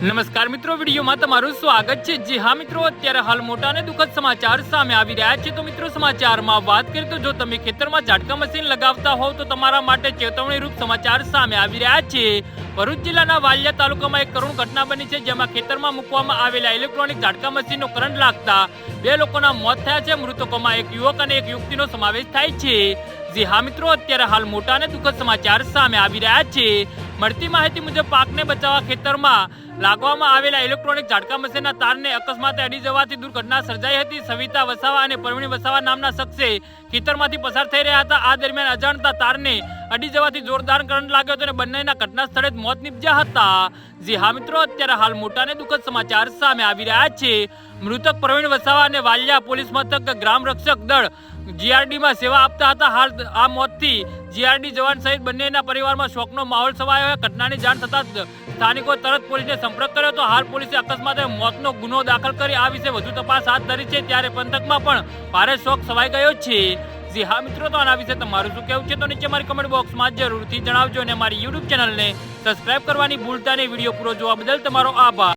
નમસ્કાર મિત્રો, વિડીયોમાં તમારું સ્વાગત છે. જી હા મિત્રો, અત્યારે હાલ મોટા અને દુઃખદ સમાચાર સામે આવી રહ્યા છે. તો મિત્રો, સમાચારમાં વાત કરીએ તો જો તમે ખેતરમાં ઝાટકા મશીન લગાવતા હોવ, તો તમારા માટે ચેતવણી રૂપ સમાચાર સામે આવી રહ્યા છે. ભરૂચ જિલ્લાના વાલિયા તાલુકામાં એક કરુણ ઘટના બની છે, જેમાં ખેતરમાં મૂકવામાં આવેલા ઇલેક્ટ્રોનિક ઝાટકા મશીનનો કરંટ લાગતા બે લોકોના મોત થયા છે. મૃતકોમાં એક યુવક અને એક યુવતીનો સમાવેશ થાય છે. જી હા મિત્રો, અત્યારે હાલ મોટા અને દુઃખદ સમાચાર સામે આવી રહ્યા છે. મળતી માહિતી મુજબ પાકને બચાવવા ખેતરમાં લાગવામાં આવેલા ઇલેક્ટ્રોનિક ઝાટકા મશીનના તારને અકસ્માતે અડી જવાથી દુર્ઘટના સર્જાઈ હતી. સવિતા વસાવા અને પરવીણ વસાવા નામના શખ્સે ખેતરમાંથી પસાર થઈ રહ્યા હતા. આ દરમિયાન અજાણતા તારને અડી જવાથી જોરદાર કરંટ લાગ્યો હતો અને બંનેના ઘટના સ્થળે જ મોત નીપજ્યા હતા. જે હા મિત્રો, અત્યારે હાલ મોટા અને દુઃખદ સમાચાર સામે આવી રહ્યા છે. મૃતક પ્રવીણ વસાવા અને વાલિયા પોલીસ મથક ગ્રામ રક્ષક દળ જીઆરડીમાં સેવા આપતા હતા. હાલ આ મોતથી જીઆરડી જવાન સહિત બંનેના પરિવારમાં શોકનો માહોલ છવાયો ઘટનાની જાણ થતાં સ્થાનિકો તરત પોલીસને સંપર્ક કર્યો હતો. હાલ પોલીસે અકસ્માતે મોતનો ગુનો દાખલ કરી આ વિશે વધુ તપાસ હાથ ધરી છે. ત્યારે પંથકમાં પણ ભારે શોક છવાઈ ગયો છે. જી હા મિત્રો, તો આના વિશે તમારું શું કહેવું છે તો નીચે મારી કમેન્ટ બોક્સમાં જરૂરથી જણાવજો અને મારી યુટ્યુબ ચેનલને સબસ્ક્રાઇબ કરવાની ભૂલતા નહીં. વીડિયો પૂરો જોવા બદલ તમારો આભાર.